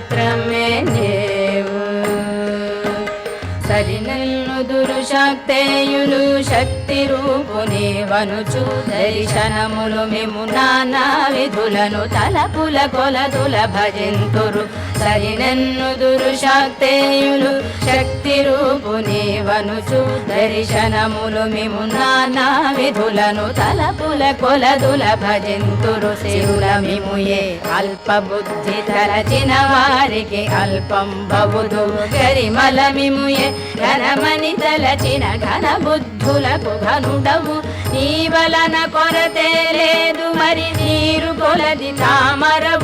మాత్రమే నీవు సరినల్లు దురుశక్తేయులు శక్తి రూపుని వనుచు దర్శనములు మేము నానా విధులను తలపుల కొలదుల భజింతురు. సరినన్ను దురుశక్తేయులు శక్తి రూపుని వనుచు దర్శనములు మేము నానా విధులను తలపుల కొలదుల భజింతురు. శివ మిముయే అల్ప బుద్ధి తలచిన వారికి అల్పం బవుదు గరిమల మిముయే ఘనమని తలచిన ఘన బుద్ధులకు ఘనుడవు. నీ వలన కొరతే లేదు మరి నీరు కొలది తామరవు